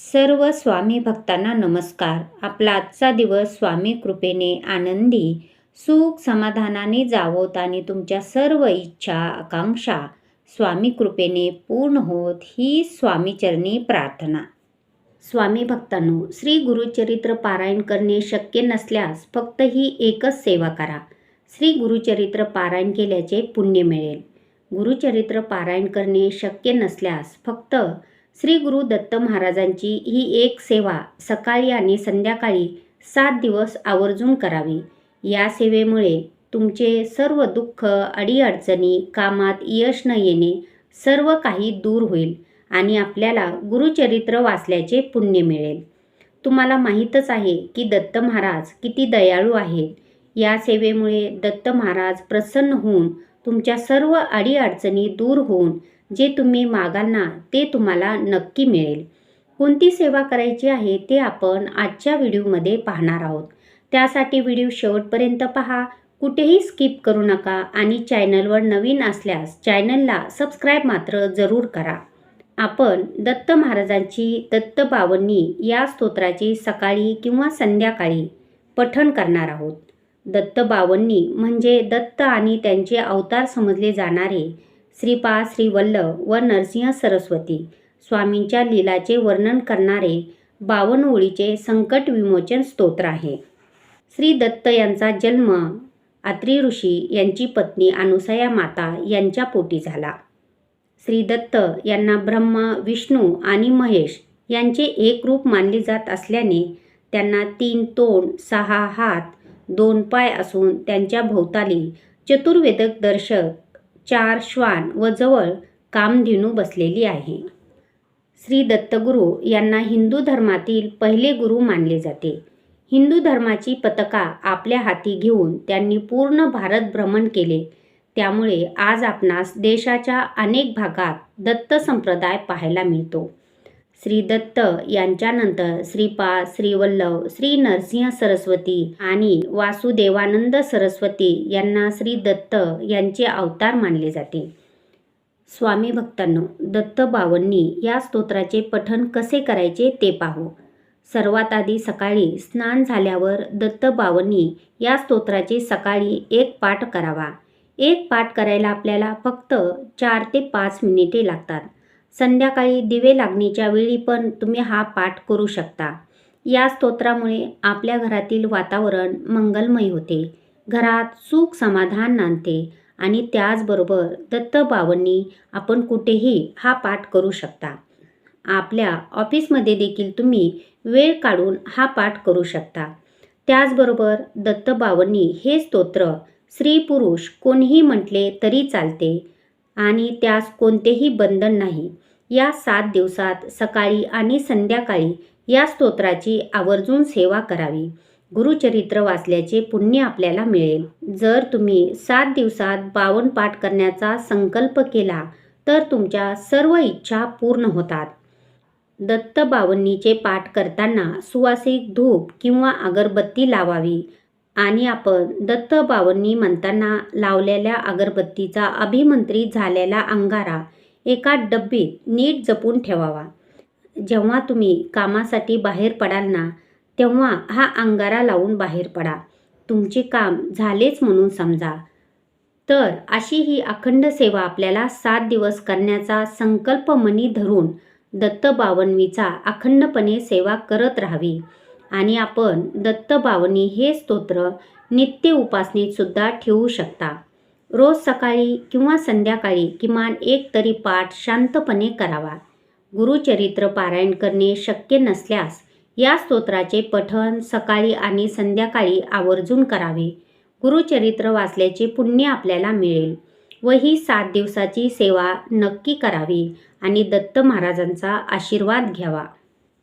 सर्व स्वामी भक्तांना नमस्कार. आपला आजचा दिवस स्वामी कृपेने आनंदी सुख समाधानाने जावोत आणि तुमच्या सर्व इच्छा आकांक्षा स्वामी कृपेने पूर्ण होत ही स्वामीचरणी प्रार्थना. स्वामी भक्तांनो श्री गुरुचरित्र पारायण करणे शक्य नसल्यास फक्त ही एकच सेवा करा. श्री गुरुचरित्र पारायण केल्याचे पुण्य मिळेल. गुरुचरित्र पारायण करणे शक्य नसल्यास फक्त श्री गुरु दत्त महाराजांची ही एक सेवा सकाळी आणि संध्याकाळी सात दिवस आवर्जून करावी. या सेवेमुळे तुमचे सर्व दुःख अडीअडचणी कामात यश न येणे सर्व काही दूर होईल आणि आपल्याला गुरुचरित्र वाचल्याचे पुण्य मिळेल. तुम्हाला माहीतच आहे की दत्त महाराज किती दयाळू आहेत. या सेवेमुळे दत्त महाराज प्रसन्न होऊन तुमच्या सर्व अडीअडचणी दूर होऊन जे तुम्ही मागाल ना ते तुम्हाला नक्की मिळेल. कोणती सेवा करायची आहे ते आपण आजच्या व्हिडिओमध्ये पाहणार आहोत. त्यासाठी व्हिडिओ शेवटपर्यंत पहा. कुठेही स्किप करू नका आणि चॅनलवर नवीन असल्यास चॅनलला सबस्क्राईब मात्र जरूर करा. आपण दत्त महाराजांची दत्त बावन्नी या स्तोत्राची सकाळी किंवा संध्याकाळी पठण करणार आहोत. दत्त बावन्नी म्हणजे दत्त आणि त्यांचे अवतार समजले जाणारे श्रीपाद श्रीवल्लभ व नरसिंह सरस्वती. स्वामींच्या लीलाचे वर्णन करणारे बावन ओळीचे संकट विमोचन स्तोत्र आहे. श्री दत्त यांचा जन्म आत्री ऋषी यांची पत्नी अनुसया माता यांच्या पोटी झाला. श्री दत्त यांना ब्रह्मा विष्णू आणि महेश यांचे एक रूप मानले जात असल्याने त्यांना तीन तोंड सहा हात दोन पाय असून त्यांच्या भोवताली चतुर्वेदक दर्शक चार श्वान व जवळ कामधेनू बसलेली आहे. श्री दत्तगुरू यांना हिंदू धर्मातील पहिले गुरु मानले जाते. हिंदू धर्माची पताका आपल्या हाती घेऊन त्यांनी पूर्ण भारत भ्रमण केले. त्यामुळे आज आपणास देशाच्या अनेक भागात दत्त संप्रदाय पाहायला मिळतो. श्री दत्त यांच्यानंतर श्रीपाद श्रीवल्लभ श्री नरसिंह सरस्वती आणि वासुदेवानंद सरस्वती यांना श्री दत्त यांचे अवतार मानले जाते. स्वामी भक्तांनो दत्त बावन्नी या स्तोत्राचे पठण कसे करायचे ते पाहू. सर्वात आधी सकाळी स्नान झाल्यावर दत्त बावन्नी या स्तोत्राचे सकाळी एक पाठ करावा. एक पाठ करायला आपल्याला फक्त चार ते पाच मिनिटे लागतात. संध्याकाळी दिवे लागणीच्या वेळी पण तुम्ही हा पाठ करू शकता. या स्तोत्रामुळे आपल्या घरातील वातावरण मंगलमय होते. घरात सुख समाधान नांदते आणि त्याचबरोबर दत्तबावांनी आपण कुठेही हा पाठ करू शकता. आपल्या ऑफिसमध्ये देखील तुम्ही वेळ काढून हा पाठ करू शकता. त्याचबरोबर दत्तबावांनी हे स्तोत्र स्त्री पुरुष कोणीही म्हटले तरी चालते. आणि त्यास कोणतेही बंधन नाही. या सात दिवसात सकाळी आणि संध्याकाळी या स्तोत्राची आवर्जून सेवा करावी. गुरुचरित्र वाचल्याचे पुण्य आपल्याला मिळेल. जर तुम्ही सात दिवसात बावन पाठ करण्याचा संकल्प केला तर तुमच्या सर्व इच्छा पूर्ण होतात. दत्त बावन्नीचे पाठ करताना सुवासिक धूप किंवा अगरबत्ती लावावी. आणि आपण दत्तबावंनी म्हणताना लावलेल्या अगरबत्तीचा अभिमंत्रित झालेला अंगारा एका डब्बीत नीट जपून ठेवावा. जेव्हा तुम्ही कामासाठी बाहेर पडाल ना तेव्हा हा अंगारा लावून बाहेर पडा. तुमचे काम झालेच म्हणून समजा. तर अशी ही अखंड सेवा आपल्याला सात दिवस करण्याचा संकल्प मनी धरून दत्त बावन्नीचा अखंडपणे सेवा करत राहावी. आणि आपण दत्तबावनी हे स्तोत्र नित्य उपासनेत सुद्धा ठेवू शकता. रोज सकाळी किंवा संध्याकाळी किमान एक तरी पाठ शांतपणे करावा. गुरुचरित्र पारायण करणे शक्य नसल्यास या स्तोत्राचे पठण सकाळी आणि संध्याकाळी आवर्जून करावे. गुरुचरित्र वाचल्याचे पुण्य आपल्याला मिळेल व ही सात दिवसाची सेवा नक्की करावी आणि दत्त महाराजांचा आशीर्वाद घ्यावा.